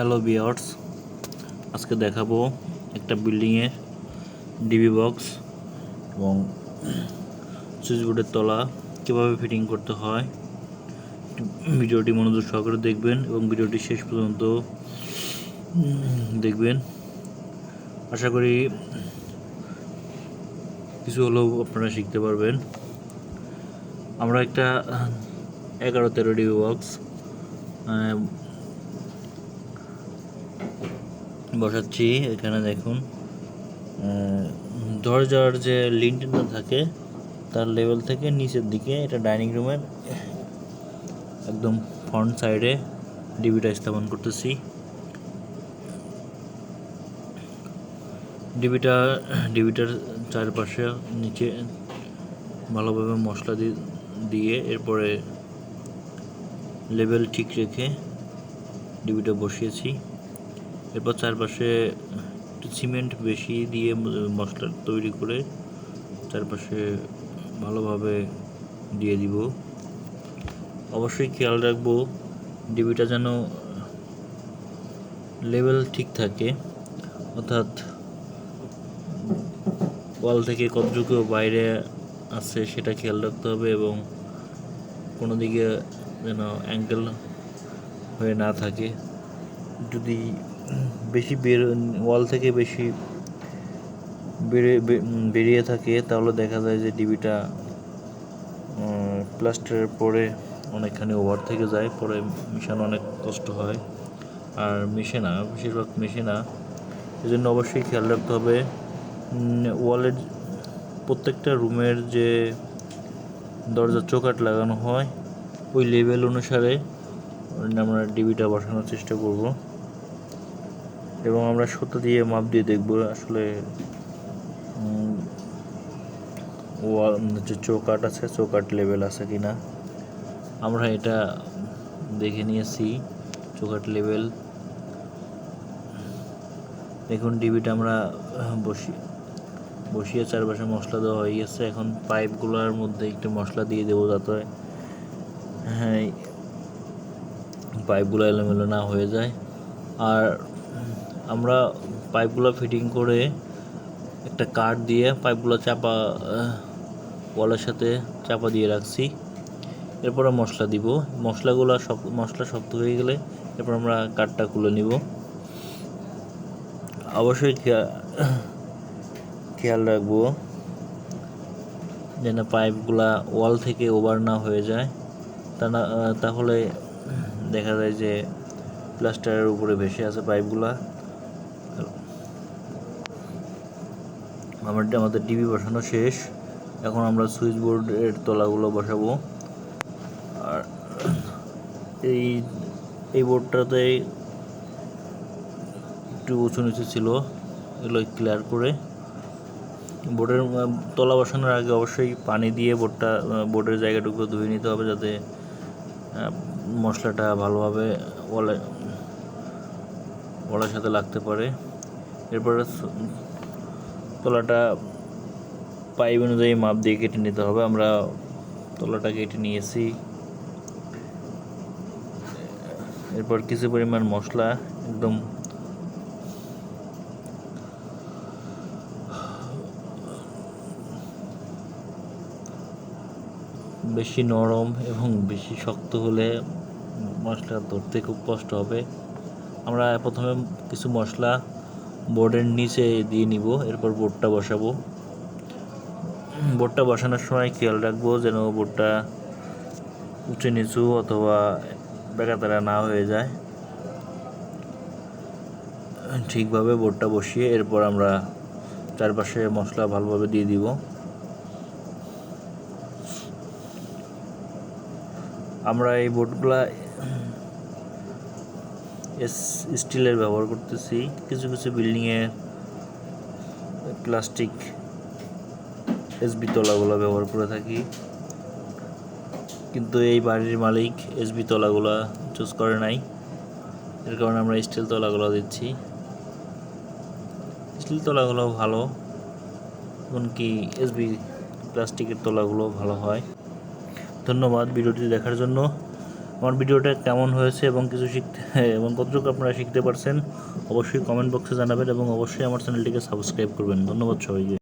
Hello বিয়ার্স আজকে দেখাবো একটা বিল্ডিংয়ের ডিবি বক্স এবং সুইচ বোর্ডের তলা কীভাবে ফিটিং করতে হয়। ভিডিওটি মনোযোগ সহকারে দেখবেন এবং ভিডিওটি শেষ পর্যন্ত দেখবেন। আশা করি কিছু হলেও আপনারা শিখতে পারবেন। আমরা একটা এগারো তেরো ডিবি বক্স বসাচ্ছি, এখানে দেখুন। দরজার যে লিন্টটা থাকে, তার লেভেল থেকে নিচের দিকে, এটা ডাইনিং রুমের একদম ফ্রন্ট সাইডে ডিবিটা স্থাপন করতেছি। ডিবিটা ডিবিটার চারপাশে নিচে ভালোভাবে মশলা দিয়ে এরপরে লেভেল ঠিক রেখে ডিবিটা বসিয়েছি। এরপর চারপাশে একটু সিমেন্ট বেশি দিয়ে মশলা তৈরি করে চারপাশে ভালোভাবে দিয়ে দিব। অবশ্যই খেয়াল রাখব, ডিবিটা যেন লেভেল ঠিক থাকে, অর্থাৎ ওয়াল থেকে কতটুকু বাইরে আছে সেটা খেয়াল রাখতে হবে এবং কোনো দিকে যেন অ্যাঙ্গেল হয়ে না থাকে। যদি বেশি বের ওয়াল থেকে বেশি বেড়ে বে- উম, বেরিয়ে থাকে তাহলে দেখা যায় যে ডিবিটা প্লাস্টারের পরে অনেকখানি ওভার থেকে যায় পরে মিশানো অনেক কষ্ট হয়। আর মিশে না বেশিরভাগ মিশে না। এই জন্য অবশ্যই খেয়াল রাখতে হবে। ওয়ালের প্রত্যেকটা রুমের যে দরজার চৌকাট লাগানো হয় ওই লেভেল অনুসারে আমরা ডিবিটা বসানোর চেষ্টা করব। এবং আমরা সুতো দিয়ে মাপ দিয়ে দেখব আসলে যে চৌকাট আছে চৌকাট লেভেল আছে কি না আমরা এটা দেখে নিয়েছি চৌকাট লেভেল দেখুন ডিবিটা আমরা বসি, বসিয়ে চারপাশে মশলা দেওয়া হয়ে গেছে। এখন পাইপগুলোর মধ্যে একটু মশলা দিয়ে দেবো যাতে হ্যাঁ পাইপগুলো এলোমেলো না হয়ে যায়। আর আমরা পাইপগুলো ফিটিং করে একটা কাঠ দিয়ে পাইপগুলো চাপা ওয়ালের সাথে চাপা দিয়ে রাখছি। এরপরে মশলা দিব। মশলাগুলো সব, মশলা শক্ত হয়ে গেলে এরপর আমরা কাঠটা খুলে নিব। অবশ্যই খেয়া- খেয়াল রাখব যেন পাইপগুলা ওয়াল থেকে ওভার না হয়ে যায়। তা না তাহলে দেখা যায় যে প্লাস্টারের উপরে ভেসে আছে পাইপগুলা আমাদের আমাদের টিভি বসানো শেষ। এখন আমরা সুইচ বোর্ডের তলাগুলো বসাবো। আর এই এই বোর্ডটাতে একটু উঁচু নিচু ছিল, এগুলো ক্লিয়ার করে। বোর্ডের তলা বসানোর আগে অবশ্যই পানি দিয়ে বোর্ডটা বোর্ডের জায়গাটুকু ধুয়ে নিতে হবে যাতে মশলাটা ভালোভাবে ওয়ালে, ওয়ালের সাথে লাগতে পারে। এরপরে তলাটা পাইপ অনুযায়ী মাপ দিয়ে কেটে নিতে হবে। আমরা তলাটা কেটে নিয়েছি। এরপর কিছু পরিমাণ মশলা, একদম বেশি নরম এবং বেশি শক্ত হলে মশলা ধরতে খুব কষ্ট হবে। আমরা প্রথমে কিছু মশলা বোর্ডের নিচে দিয়ে নিব, এরপর বোর্ডটা বসাবো। বোর্ডটা বসানোর সময় খেয়াল রাখব যেন বোর্ডটা উঁচু নিচু অথবা বেকাতারা না হয়ে যায়। ঠিকভাবে বোর্ডটা বসিয়ে এরপর আমরা চারপাশে মশলা ভালোভাবে দিয়ে দিব। আমরা এই বোর্ডগুলা এস স্টিলের ব্যবহার করতেছি। কিছু কিছু বিল্ডিংয়ে প্লাস্টিক এসবি তলাগুলো ব্যবহার করে থাকি। কিন্তু এই বাড়ির মালিক এসবি তলাগুলা চুজ করে নাই। এর কারণে আমরা স্টিল তলাগুলো দিচ্ছি। স্টিল তলাগুলো ভালো, এমনকি এসবি প্লাস্টিকের তলাগুলো ভালো হয়। ধন্যবাদ ভিডিওটি দেখার জন্য। আমার ভিডিওটা কেমন হয়েছে এবং কিছু শিখতে, এবং কতটুকু আপনারা শিখতে পারছেন, অবশ্যই কমেন্ট বক্সে জানাবেন এবং অবশ্যই আমার চ্যানেলটিকে সাবস্ক্রাইব করবেন। ধন্যবাদ সবাইকে।